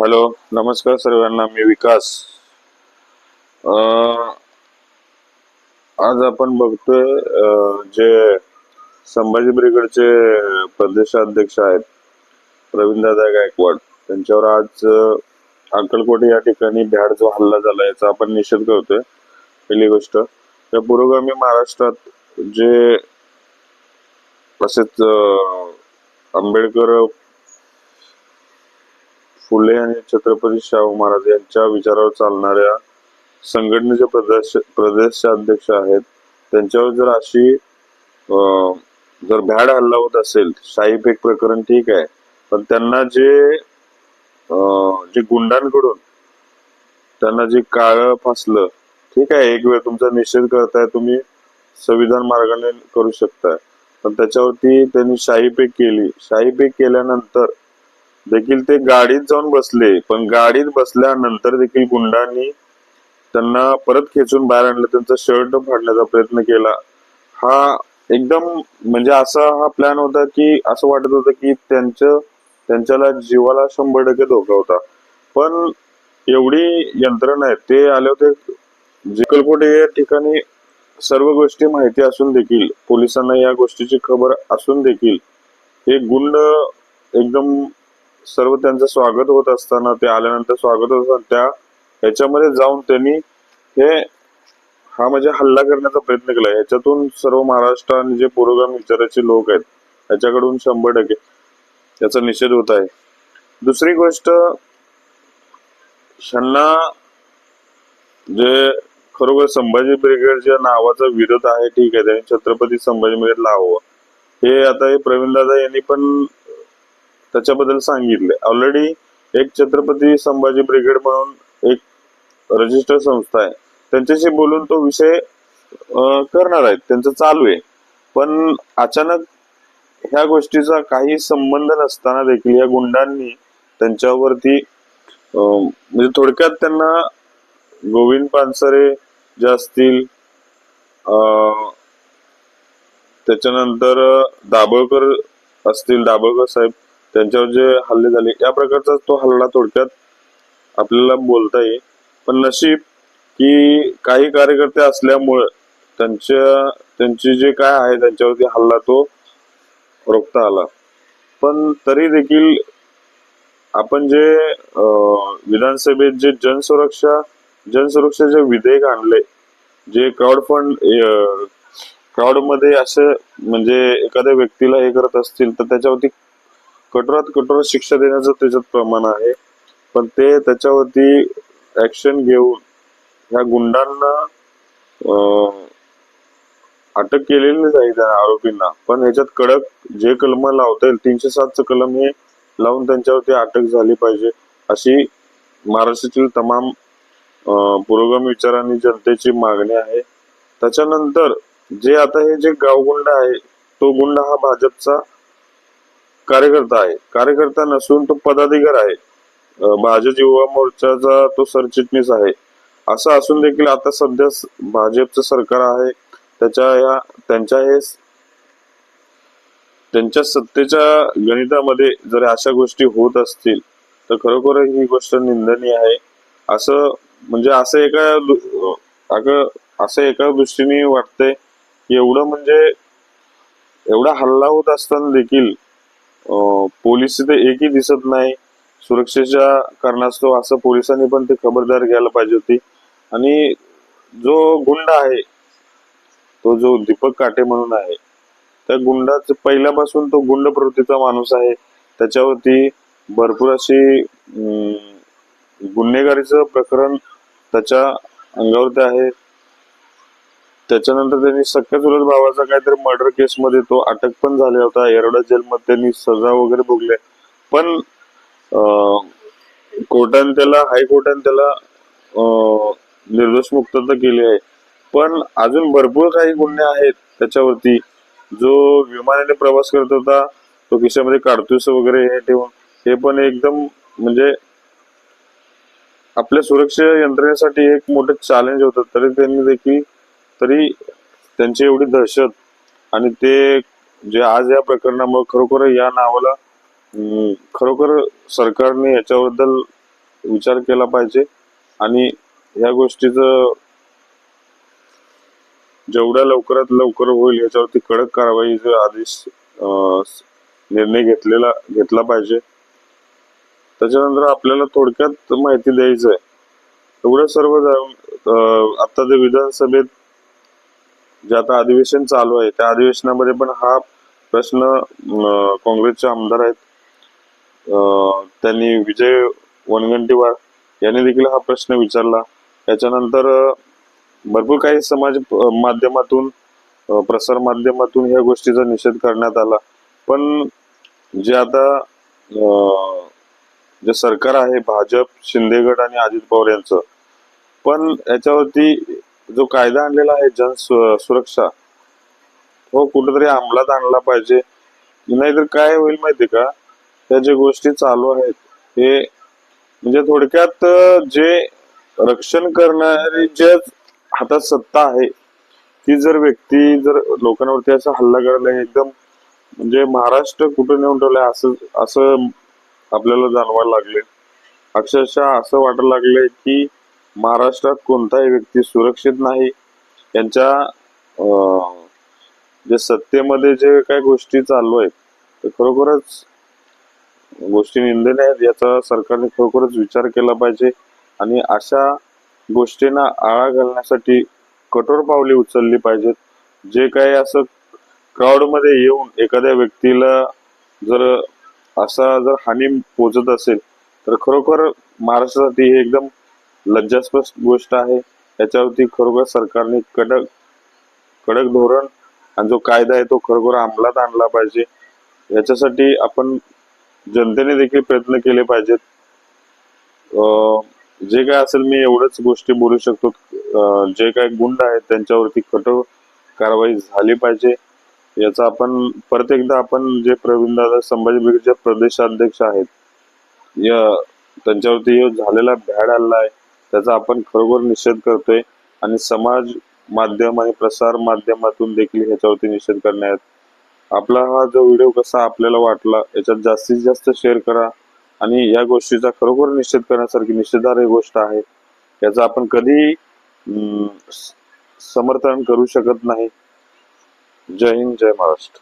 Hello नमस्कार सर्वांना मी विकास. आज आपण बघतोय जे संभाजी ब्रिगेडचे प्रदेशाध्यक्ष आहेत प्रवीणदादा गायकवाड. त्यांच्यावर आज अं, अक्कलकोट या ठिकाणी भ्याड जो हल्ला झाला याचा आपण निषेध करतोय. पहिली गोष्ट या पुरोगामी महाराष्ट्रात जे तसेच आंबेडकर फुले आणि छत्रपती शाहू महाराज यांच्या विचारावर चालणाऱ्या संघटनेचे प्रदेश प्रदेशाध्यक्ष आहेत. त्यांच्यावर जर अशी जर भ्याड हल्ला होत असेल शाही पेक प्रकरण ठीक आहे पण त्यांना जे जे गुंडांकडून त्यांना जे काळ फासलं ठीक आहे एक वेळ तुमचा निषेध करताय तुम्ही संविधान मार्गाने करू शकताय. पण त्याच्यावरती त्यांनी शाही पेक केली. शाही पेक केल्यानंतर देखील ते गाडीत जाऊन बसले. पण गाडीत बसल्यानंतर देखील गुंडांनी त्यांना परत खेचून बाहेर आणलं. त्यांचा शर्ट फाडण्याचा प्रयत्न केला. हा एकदम म्हणजे असा हा प्लॅन होता की असं वाटत होतं की त्यांचं त्यांच्याला जीवाला शंभर टक्के धोका होता. पण एवढी यंत्रणा आहे ते आले होते जिकलकोट या ठिकाणी सर्व गोष्टी माहिती असून देखील पोलिसांना या गोष्टीची खबर असून देखील हे गुंड एकदम सर्व त्यांचं स्वागत होत असताना ते आल्यानंतर स्वागत होत असताना त्या ह्याच्यामध्ये जाऊन त्यांनी हे हा म्हणजे हल्ला करण्याचा प्रयत्न केला. ह्याच्यातून सर्व महाराष्ट्र आणि जे पुरोगामी विचाराचे लोक आहेत ह्याच्याकडून शंभर टक्के त्याचा निषेध होत आहे. दुसरी गोष्ट ह्यांना जे खरोखर संभाजी ब्रिगेडच्या नावाचा विरोध आहे ठीक आहे त्यांनी छत्रपती संभाजी ब्रिगेडला हवं. हे आता हे प्रवीण दादा यांनी पण त्याच्याबद्दल सांगितले. ऑलरेडी एक छत्रपती संभाजी ब्रिगेड म्हणून एक रजिस्टर संस्था आहे. त्यांच्याशी बोलून तो विषय करणार आहेत त्यांचं चालू आहे. पण अचानक ह्या गोष्टीचा काही संबंध नसताना देखील या गुंडांनी त्यांच्यावरती म्हणजे थोडक्यात त्यांना गोविंद पानसरे जे असतील त्याच्यानंतर दाभोळकर असतील दाभोळकर साहेब त्यांच्यावर जे हल्ले झाले या प्रकारचा तो हल्ला थोडक्यात आपल्याला बोलता येईल. पण नशीब की काही कार्यकर्ते असल्यामुळं त्यांच्या त्यांची जे काय आहे त्यांच्यावरती हल्ला तो रोखता आला. पण तरी देखील आपण जे विधानसभेत जे जनसुरक्षा जनसुरक्षाचे विधेयक आणले जे क्राऊड फंड क्राऊडमध्ये असं म्हणजे एखाद्या व्यक्तीला हे करत असतील तर त्याच्यावरती कठोरात कठोर शिक्षा देण्याचं त्याच्यात प्रमाण आहे. पण ते त्याच्यावरती ऍक्शन घेऊन ह्या गुंडांना अटक केलेली नाही त्या आरोपींना. पण ह्याच्यात कडक जे कलम लावता येईल तीनशे सातचं कलम हे लावून त्यांच्यावरती अटक झाली पाहिजे. अशी महाराष्ट्रातील तमाम पुरोगामी विचारांनी जनतेची मागणी आहे. त्याच्यानंतर जे आता हे जे गावगुंड आहे तो गुंड हा भाजपचा कार्यकर्ता आहे. कार्यकर्ता नसून तो पदाधिकार आहे. भाजप युवा मोर्चाचा तो सरचिटणीस आहे. असं असून देखील आता सध्या भाजपचं सरकार आहे. त्याच्या या त्यांच्या हे त्यांच्या सत्तेच्या गणितामध्ये जर अशा गोष्टी होत असतील तर खरोखर ही गोष्ट निंदनीय आहे. असं म्हणजे असं एका अगं असं एका दृष्टीने वाटतंय की एवढं म्हणजे एवढा हल्ला होत असताना देखील पोलीस तिथे एकही दिसत नाही. सुरक्षेच्या कारणास्तव असं पोलिसांनी पण ते खबरदार घ्यायला पाहिजे होती. आणि जो गुंड आहे तो जो दीपक काटे म्हणून आहे त्या गुंडाच पहिल्यापासून तो गुंड प्रवृत्तीचा माणूस आहे. त्याच्यावरती भरपूर अशी गुन्हेगारीचं प्रकरण त्याच्या अंगावरती आहे. त्याच्यानंतर त्यांनी सख्या चुलत भावाचा काहीतरी मर्डर केस मध्ये तो अटक पण झाला होता. येरवडा जेलमध्ये त्यांनी सजा वगैरे भोगले पण कोर्टाने त्याला हायकोर्टाने त्याला निर्दोष मुक्तता केली आहे. पण अजून भरपूर काही गुन्हे आहेत त्याच्यावरती. जो विमानाने प्रवास करत होता तो खिशामध्ये काडतूस वगैरे हे ठेवून हे पण एकदम म्हणजे आपल्या सुरक्षा यंत्रणेसाठी एक मोठं चॅलेंज होतं. तरी त्यांनी देखील तरी त्यांची एवढी दहशत आणि ते जे आज या प्रकरणामुळे खरोखर या नावाला खरोखर सरकारने याच्याबद्दल विचार केला पाहिजे. आणि या गोष्टीच जेवढ्या लवकरात लवकर होईल याच्यावरती कडक कारवाईचा आदेश अं, निर्णय घेतलेला घेतला पाहिजे. त्याच्यानंतर आपल्याला थोडक्यात माहिती द्यायचं आहे एवढं सर्व आता जे विधानसभेत जे आता अधिवेशन चालू आहे त्या अधिवेशनामध्ये पण हा प्रश्न काँग्रेसचे आमदार आहेत. त्यांनी विजय वनगंटीवार यांनी देखील हा प्रश्न विचारला. त्याच्यानंतर भरपूर काही समाज माध्यमातून प्रसार माध्यमातून ह्या गोष्टीचा निषेध करण्यात आला. पण जे आता जे सरकार आहे भाजप शिंदेगड आणि अजित पवार यांचं पण याच्यावरती जो कायदा आणलेला आहे जन सुरक्षा हो कुठेतरी अंमलात आणला पाहिजे. नाहीतर काय होईल माहिती का? त्या ज्या गोष्टी चालू आहेत हे म्हणजे थोडक्यात जे रक्षण करणारी जे हातात सत्ता आहे ती जर व्यक्ती जर लोकांवरती असा हल्ला करायला एकदम म्हणजे महाराष्ट्र कुठे नेऊन ठेवलाय असं असं आपल्याला जाणवायला लागले अक्षरशः असं वाटायला लागलंय की महाराष्ट्रात कोणताही व्यक्ती सुरक्षित नाही. यांच्या जे सत्तेमध्ये जे काही गोष्टी चालू आहेत ते खरोखरच गोष्टी निंदनीय आहेत याचा सरकारने खरोखरच विचार केला पाहिजे. आणि अशा गोष्टींना आळा घालण्यासाठी कठोर पावले उचलली पाहिजेत. जे काही असं क्राऊडमध्ये येऊन एखाद्या व्यक्तीला जर असा जर हानी पोचत असेल तर खरोखर महाराष्ट्रासाठी हे एकदम लज्जास्पद गोष्ट आहे. याच्यावरती खरोखर सरकारने कडक कडक धोरण आणि जो कायदा आहे तो खरोखर अंमलात आणला पाहिजे. याच्यासाठी आपण जनतेने देखील प्रयत्न केले पाहिजेत. जे काय असेल मी एवढंच गोष्टी बोलू शकतो. जे काय गुंड आहेत त्यांच्यावरती कठोर कारवाई झाली पाहिजे. याचा आपण परत एकदा आपण जे प्रवीण दादा संभाजी ब्रिगेडचे प्रदेशाध्यक्ष आहेत या त्यांच्यावरती झालेला भ्याड हल्ला आहे. त्याचा आपण खरोखर निषेध करतोय. आणि समाज माध्यम आणि प्रसार माध्यमातून देखील ह्याच्यावरती निषेध करण्यात. आपला हा जो व्हिडिओ कसा आपल्याला वाटला याच्यात जास्तीत जास्त शेअर करा. आणि या गोष्टीचा खरोखर निषेध करण्यासारखी निषेधार्ह गोष्ट आहे. याचा आपण कधी समर्थन करू शकत नाही. जय हिंद जय महाराष्ट्र.